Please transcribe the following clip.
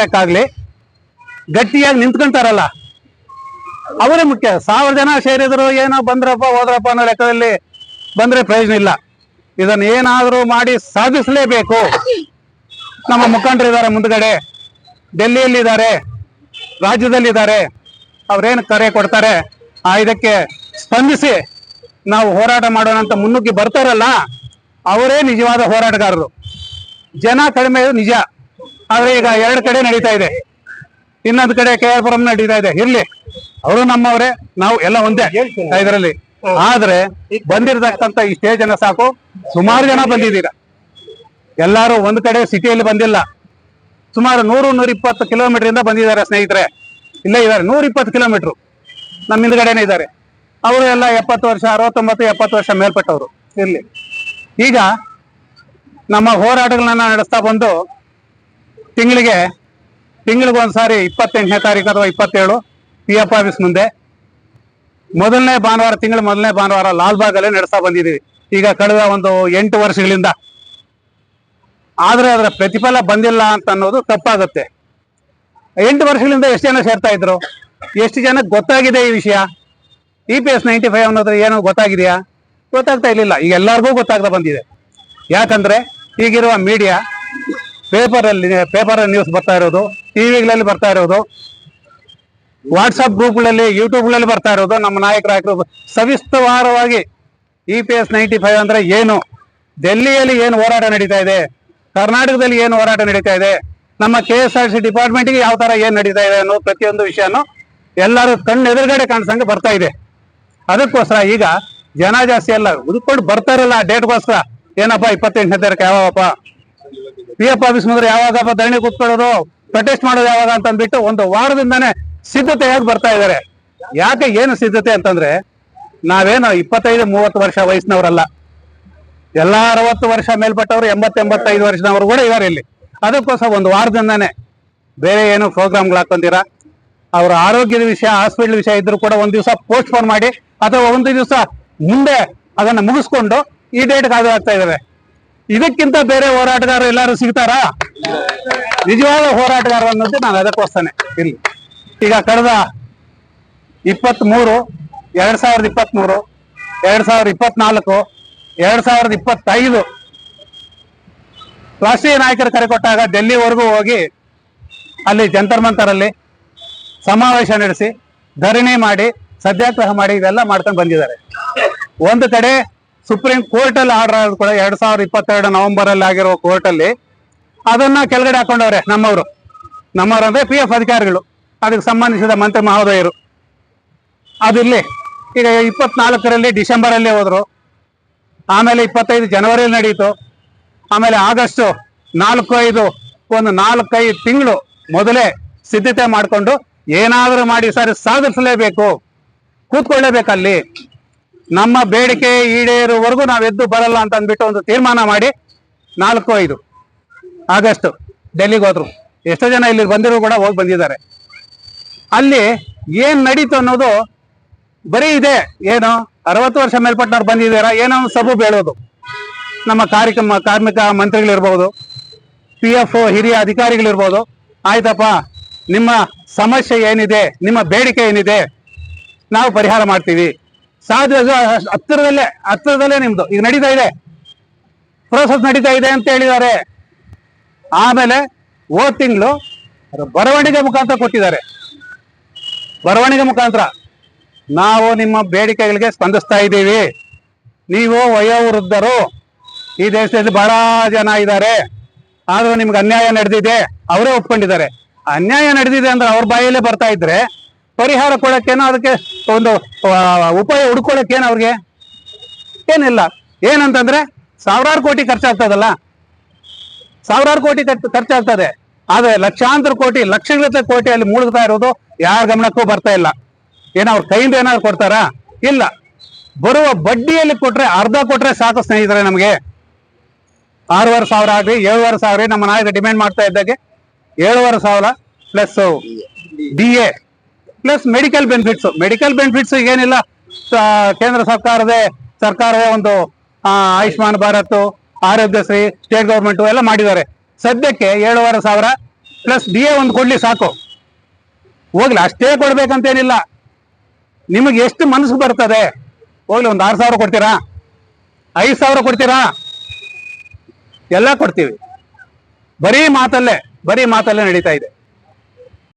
ಆಗ್ಲಿ, ಗಟ್ಟಿಯಾಗಿ ನಿಂತ್ಕೊಂತಾರಲ್ಲ. ಅವರೇ ಮುಖ್ಯ. ಸಾವಿರ ಜನ ಸೇರಿದ್ರು ಏನೋ ಬಂದ್ರಪ್ಪ, ಹೋದ್ರಪ್ಪ ಅನ್ನೋ ಲೆಕ್ಕದಲ್ಲಿ ಬಂದ್ರೆ ಪ್ರಯೋಜನ ಇಲ್ಲ. ಇದನ್ನ ಏನಾದರೂ ಮಾಡಿ ಸಾಧಿಸಲೇಬೇಕು. ನಮ್ಮ ಮುಖಂಡರು ಇದ್ದಾರೆ ಮುಂದ್ಗಡೆ. ಡೆಲ್ಲಿಯಲ್ಲಿ ಇದ್ದಾರೆ ರಾಜ್ಯದಲ್ಲಿ ಇದ್ದಾರೆ ಅವ್ರೇನು ಕರೆ ಕೊಡ್ತಾರೆ? ಆ ಇದಕ್ಕೆ ಸ್ಪಂದಿಸಿ ನಾವು ಹೋರಾಟ ಮಾಡೋಣ ಅಂತ ಮುನ್ನುಗ್ಗಿ ಬರ್ತಾರಲ್ಲ, ಅವರೇ ನಿಜವಾದ ಹೋರಾಟಗಾರರು. ಜನ ಕಡಿಮೆ, ನಿಜ. ಆದ್ರೆ ಈಗ ಎರಡು ಕಡೆ ನಡೀತಾ ಇದೆ. ಇನ್ನೊಂದು ಕಡೆ ಕೆ ಆರ್ ಪುರಂ ನಡೀತಾ ಇದೆ. ಇರ್ಲಿ. ಅವರು ನಮ್ಮವರೇ ನಾವು ಎಲ್ಲ ಒಂದೇ ಇದರಲ್ಲಿ. ಆದ್ರೆ ಬಂದಿರತಕ್ಕಂತ ಇಷ್ಟೇ ಜನ ಸಾಕು. ಸುಮಾರು ಜನ ಬಂದಿದ್ದೀರ? ಎಲ್ಲಾರು ಒಂದ್ ಕಡೆ ಸಿಟಿಯಲ್ಲಿ ಬಂದಿಲ್ಲ. ಸುಮಾರು ನೂರು ನೂರ ಇಪ್ಪತ್ತು ಕಿಲೋಮೀಟರ್ ಇಂದ ಬಂದಿದ್ದಾರೆ ಸ್ನೇಹಿತರೆ. ಇಲ್ಲೇ ಇದಾರೆ ನೂರ ಇಪ್ಪತ್ತು ಕಿಲೋಮೀಟರ್ ನಮ್ಮ ಹಿಂದ್ಗಡೆನೆ ಇದ್ದಾರೆ. ಅವರು ಎಲ್ಲ ಎಪ್ಪತ್ತು ವರ್ಷ ಅರವತ್ತೊಂಬತ್ತು ಎಪ್ಪತ್ತು ವರ್ಷ ಮೇಲ್ಪಟ್ಟವರು. ಇರ್ಲಿ. ಈಗ ನಮ್ಮ ಹೋರಾಟಗಳನ್ನ ನಡೆಸ್ತಾ ಬಂದು ತಿಂಗಳಿಗೆ ತಿಂಗಳಿಗೆ ಒಂದ್ಸಾರಿ ಇಪ್ಪತ್ತೆಂಟನೇ ತಾರೀಕು ಅಥವಾ ಇಪ್ಪತ್ತೇಳು ಪಿ ಎಫ್ ಆಫೀಸ್ ಮುಂದೆ. ಮೊದಲನೇ ಭಾನುವಾರ, ತಿಂಗಳ ಮೊದಲನೇ ಭಾನುವಾರ ಲಾಲ್ಬಾಗಲ್ಲೇ ನಡೆಸ್ತಾ ಬಂದಿದ್ದೀವಿ. ಈಗ ಕಳೆದ ಒಂದು ಎಂಟು ವರ್ಷಗಳಿಂದ. ಆದ್ರೆ ಅದರ ಪ್ರತಿಫಲ ಬಂದಿಲ್ಲ ಅಂತ ಅನ್ನೋದು ತಪ್ಪಾಗುತ್ತೆ. ಎಂಟು ವರ್ಷಗಳಿಂದ ಎಷ್ಟು ಜನ ಸೇರ್ತಾ ಇದ್ರು? ಎಷ್ಟು ಜನಕ್ಕೆ ಗೊತ್ತಾಗಿದೆ ಈ ವಿಷಯ? E P S ninety five ಅನ್ನೋದ್ರ ಏನೋ ಗೊತ್ತಾಗಿದೆಯಾ? ಗೊತ್ತಾಗ್ತಾ ಇರಲಿಲ್ಲ. ಈಗ ಎಲ್ಲರಿಗೂ ಗೊತ್ತಾಗ್ತಾ ಬಂದಿದೆ. ಯಾಕಂದ್ರೆ ಈಗಿರುವ ಮೀಡಿಯಾ ಪೇಪರ್ ಅಲ್ಲಿ ಪೇಪರ್ ನ್ಯೂಸ್ ಬರ್ತಾ ಇರೋದು, ಟಿವಿಗಳಲ್ಲಿ ಬರ್ತಾ ಇರೋದು ವಾಟ್ಸಪ್ ಗ್ರೂಪ್ಗಳಲ್ಲಿ, ಯೂಟ್ಯೂಬ್ಗಳಲ್ಲಿ ಬರ್ತಾ ಇರೋದು, ನಮ್ಮ ನಾಯಕರು ಸವಿಸ್ತಾರವಾಗಿ E P S ninety five ಅಂದ್ರೆ ಏನು? ಡೆಲ್ಲಿಯಲ್ಲಿ ಏನು ಹೋರಾಟ ನಡೀತಾ ಇದೆ? ಕರ್ನಾಟಕದಲ್ಲಿ ಏನು ಹೋರಾಟ ನಡೀತಾ ಇದೆ? ನಮ್ಮ ಕೆ ಎಸ್ ಆರ್ ಸಿ ಡಿಪಾರ್ಟ್ಮೆಂಟ್ಗೆ ಯಾವ ತರ ಏನು ನಡೀತಾ ಇದೆ ಅನ್ನೋ ಪ್ರತಿಯೊಂದು ವಿಷಯನೂ ಎಲ್ಲರೂ ಕಣ್ಣು ಎದುರುಗಡೆ ಕಾಣಿಸಂಗೆ ಬರ್ತಾ ಇದೆ. ಅದಕ್ಕೋಸ್ಕರ ಈಗ ಜನ ಜಾಸ್ತಿ ಎಲ್ಲ ಉದ್ಕೊಂಡು ಬರ್ತಾರಲ್ಲ ಡೇಟ್ಗೋಸ್ಕರ ಏನಪ್ಪ ಇಪ್ಪತ್ತೆಂಟನೇ ತಾರೀಕು ಯಾವಾಗಪ್ಪ? ಪಿ ಎಫ್ ಆಫೀಸ್ ಮುಂದೆ ಯಾವಾಗ ಧರಣಿ ಕೂತ್ಕೊಳ್ಳೋದು ಪ್ರೊಟೆಸ್ಟ್ ಮಾಡೋದು ಯಾವಾಗ ಅಂತ ಅಂದ್ಬಿಟ್ಟು ಒಂದು ವಾರದಿಂದಾನೇ ಸಿದ್ಧತೆಯಾಗಿ ಬರ್ತಾ ಇದ್ದಾರೆ ಯಾಕೆ ಏನು ಸಿದ್ಧತೆ ಅಂತಂದ್ರೆ, ನಾವೇನು ಇಪ್ಪತ್ತೈದು, ಮೂವತ್ತು ವರ್ಷ ವಯಸ್ಸಿನವರಲ್ಲ. ಎಲ್ಲಾ ಅರವತ್ತು ವರ್ಷ ಮೇಲ್ಪಟ್ಟವರು ಎಂಬತ್ತೆಂಬತ್ತೈದು ವರ್ಷದವರು ಕೂಡ ಇದಾರೆ ಇಲ್ಲಿ. ಅದಕ್ಕೋಸ್ಕರ ಒಂದು ವಾರದಿಂದಾನೇ ಬೇರೆ ಏನು ಪ್ರೋಗ್ರಾಮ್ಗಳು ಹಾಕೊಂತೀರಾ ಅವರ ಆರೋಗ್ಯದ ವಿಷಯ ಹಾಸ್ಪಿಟಲ್ ವಿಷಯ ಇದ್ರು ಕೂಡ ಒಂದ್ ದಿವಸ ಪೋಸ್ಟ್ ಪೋನ್ ಮಾಡಿ, ಅಥವಾ ಒಂದು ದಿವಸ ಮುಂದೆ ಅದನ್ನ ಮುಗಿಸ್ಕೊಂಡು ಈ ಡೇಟ್ ಹಾಜರಾಗ್ತಾ ಇದಾರೆ. ಇದಕ್ಕಿಂತ ಬೇರೆ ಹೋರಾಟಗಾರರು ಎಲ್ಲಾರು ಸಿಗ್ತಾರಾ? ನಿಜವಾದ ಹೋರಾಟಗಾರ ಅನ್ನೋದು ನಾನು ಅದಕ್ಕೋಸ್ತಾನೆ ಇಲ್ಲಿ ಈಗ ಕಳೆದ ಇಪ್ಪತ್ತ್ ಮೂರು ಎರಡ್ ಸಾವಿರದ ಇಪ್ಪತ್ತ್ ಮೂರು ಎರಡ್ ಸಾವಿರದ ಇಪ್ಪತ್ನಾಲ್ಕು, ಎರಡ್ ಸಾವಿರದ ಇಪ್ಪತ್ತೈದು ರಾಷ್ಟ್ರೀಯ ನಾಯಕರು ಕರೆ ಕೊಟ್ಟಾಗ ಡೆಲ್ಲಿವರೆಗೂ ಹೋಗಿ ಅಲ್ಲಿ ಜಂತರ್ ಮಂತರಲ್ಲಿ ಸಮಾವೇಶ ನಡೆಸಿ, ಧರಣಿ ಮಾಡಿ, ಸತ್ಯಾಗ್ರಹ ಮಾಡಿ, ಇದೆಲ್ಲ ಮಾಡ್ಕೊಂಡು ಬಂದಿದ್ದಾರೆ. ಒಂದು ಕಡೆ ಸುಪ್ರೀಂ ಕೋರ್ಟ್ ಅಲ್ಲಿ ಆರ್ಡರ್ ಆಗೋದು ಕೂಡ ಎರಡ್ ಸಾವಿರದ ಇಪ್ಪತ್ತೆರಡು ನವೆಂಬರ್ ಅಲ್ಲಿ ಆಗಿರೋ ಕೋರ್ಟ್ ಅಲ್ಲಿ ಅದನ್ನ ಕೆಳಗಡೆ ಹಾಕೊಂಡವ್ರೆ ನಮ್ಮವರು. ನಮ್ಮವರು ಅಂದ್ರೆ ಪಿ ಎಫ್ ಅಧಿಕಾರಿಗಳು. ಅದಕ್ಕೆ ಸಂಬಂಧಿಸಿದ ಮಂತ್ರಿ ಮಹೋದಯರು. ಅದಿರ್ಲಿ. ಈಗ ಇಪ್ಪತ್ನಾಲ್ಕರಲ್ಲಿ ಡಿಸೆಂಬರ್ ಅಲ್ಲಿ ಹೋದ್ರು. ಆಮೇಲೆ ಇಪ್ಪತ್ತೈದು ಜನವರಿಯಲ್ಲಿ ನಡೀತು. ಆಮೇಲೆ ಆಗಸ್ಟ್ ನಾಲ್ಕು ಐದು ಒಂದು ನಾಲ್ಕೈದು ತಿಂಗಳು ಮೊದಲೇ ಸಿದ್ಧತೆ ಮಾಡಿಕೊಂಡು ಏನಾದರೂ ಮಾಡಿ ಸರಿ, ಸಾಧಿಸಲೇಬೇಕು. ಕೂತ್ಕೊಳ್ಳೇಬೇಕಲ್ಲಿ. ನಮ್ಮ ಬೇಡಿಕೆ ಈಡೇರುವವರೆಗೂ ನಾವು ಎದ್ದು ಬರಲ್ಲ ಅಂತ ಅಂದ್ಬಿಟ್ಟು ಒಂದು ತೀರ್ಮಾನ ಮಾಡಿ ನಾಲ್ಕು ಐದು ಆಗಸ್ಟ್ ಡೆಲ್ಲಿಗೆ ಹೋದ್ರು. ಎಷ್ಟೋ ಜನ ಇಲ್ಲಿ ಬಂದಿರೋ ಕೂಡ ಹೋಗಿ ಬಂದಿದ್ದಾರೆ. ಅಲ್ಲಿ ಏನು ನಡೀತು ಅನ್ನೋದು ಬರೀ ಇದೆ. ಏನು ಅರವತ್ತು ವರ್ಷ ಮೇಲ್ಪಟ್ಟವ್ರು ಬಂದಿದ್ದೀರಾ? ಏನೋ ಒಂದು ಸಬು ಬೇಳೋದು ನಮ್ಮ ಕಾರ್ಯಕ್ರಮ ಕಾರ್ಮಿಕ ಮಂತ್ರಿಗಳಿರ್ಬೋದು ಪಿ ಎಫ್ ಹಿರಿಯ ಅಧಿಕಾರಿಗಳಿರ್ಬೋದು ಆಯ್ತಪ್ಪ, ನಿಮ್ಮ ಸಮಸ್ಯೆ ಏನಿದೆ, ನಿಮ್ಮ ಬೇಡಿಕೆ ಏನಿದೆ, ನಾವು ಪರಿಹಾರ ಮಾಡ್ತೀವಿ. ಸಾಧ್ಯ ಹತ್ತಿರದಲ್ಲೇ ಹತ್ತಿರದಲ್ಲೇ ನಿಮ್ದು. ಈಗ ನಡೀತಾ ಇದೆ. ಪ್ರೋಸೆಸ್ ನಡೀತಾ ಇದೆ ಅಂತ ಹೇಳಿದ್ದಾರೆ. ಆಮೇಲೆ ಹೋದ್ ತಿಂಗಳು ಬರವಣಿಗೆ ಮುಖಾಂತರ ಕೊಟ್ಟಿದ್ದಾರೆ. ಬರವಣಿಗೆ ಮುಖಾಂತರ ನಾವು ನಿಮ್ಮ ಬೇಡಿಕೆಗಳಿಗೆ ಸ್ಪಂದಿಸ್ತಾ ಇದ್ದೀವಿ. ನೀವು ವಯೋವೃದ್ಧರು ಈ ದೇಶದಲ್ಲಿ ಬಹಳ ಜನ ಇದ್ದಾರೆ. ಆದ್ರೂ ನಿಮ್ಗೆ ಅನ್ಯಾಯ ನಡೆದಿದೆ. ಅವರೇ ಒಪ್ಕೊಂಡಿದ್ದಾರೆ. ಅನ್ಯಾಯ ನಡೆದಿದೆ ಅಂದ್ರೆ ಅವ್ರ ಬಾಯಲ್ಲೇ ಬರ್ತಾ ಇದ್ರೆ ಪರಿಹಾರ ಕೊಡಕ್ಕೇನೋ ಅದಕ್ಕೆ ಒಂದು ಉಪಾಯ ಹುಡ್ಕೊಳಕ್ಕೇನು ಅವ್ರಿಗೆ? ಏನಿಲ್ಲ. ಏನಂತಂದ್ರೆ ಸಾವಿರಾರು ಕೋಟಿ ಖರ್ಚಾಗ್ತದಲ್ಲ? ಸಾವಿರಾರು ಕೋಟಿ ಖರ್ಚು- ಖರ್ಚಾಗ್ತದೆ. ಆದ್ರೆ ಲಕ್ಷಾಂತರ ಕೋಟಿ, ಲಕ್ಷಗಟ್ಟಲೆ ಕೋಟಿ ಅಲ್ಲಿ ಮುಳುಗ್ತಾ ಇರೋದು ಯಾರ ಗಮನಕ್ಕೂ ಬರ್ತಾ ಇಲ್ಲ. ಏನೋ ಅವ್ರ ಕೈಯಿಂದ ಏನಾದ್ರು ಕೊಡ್ತಾರಾ? ಇಲ್ಲ. ಬರುವ ಬಡ್ಡಿಯಲ್ಲಿ ಕೊಟ್ರೆ ಅರ್ಧ ಕೊಟ್ರೆ ಸಾಕು ಸ್ನೇಹಿತರೆ ನಮಗೆ. ಆರೂವರೆ ಸಾವಿರ ಆಗ್ಲಿ, ಏಳುವರೆ ಸಾವಿರ ನಮ್ಮ ನಾಯಕ ಡಿಮ್ಯಾಂಡ್ ಮಾಡ್ತಾ ಇದ್ದಾಗೆ ಏಳುವರೆ ಸಾವಿರ plus D A. Plus medical benefits medical benefits ಏನಿಲ್ಲ ಕೇಂದ್ರ ಸರ್ಕಾರದ, ಸರ್ಕಾರವೇ ಒಂದು ಆಯುಷ್ಮಾನ್ ಭಾರತ್, ಆರೋಗ್ಯಶ್ರೀ ಸ್ಟೇಟ್ ಗೌರ್ಮೆಂಟ್ ಎಲ್ಲ ಮಾಡಿದ್ದಾರೆ. ಸದ್ಯಕ್ಕೆ ಏಳುವರೆ ಸಾವಿರ ಪ್ಲಸ್ ಡಿ ಎ ಒಂದು ಕೊಡ್ಲಿ ಸಾಕು. ಹೋಗ್ಲಿ, ಅಷ್ಟೇ ಕೊಡ್ಬೇಕಂತೇನಿಲ್ಲ. ನಿಮಗೆ ಎಷ್ಟು ಮನಸ್ಸು ಬರ್ತದೆ? ಹೋಗ್ಲಿ, ಒಂದು ಆರು ಸಾವಿರ ಕೊಡ್ತೀರಾ? ಐದು ಸಾವಿರ ಕೊಡ್ತೀರಾ? ಎಲ್ಲ ಕೊಡ್ತೀವಿ. ಬರೀ ಮಾತಲ್ಲೇ ಬರೀ ಮಾತಲ್ಲೇ ನಡೀತಾ ಇದೆ.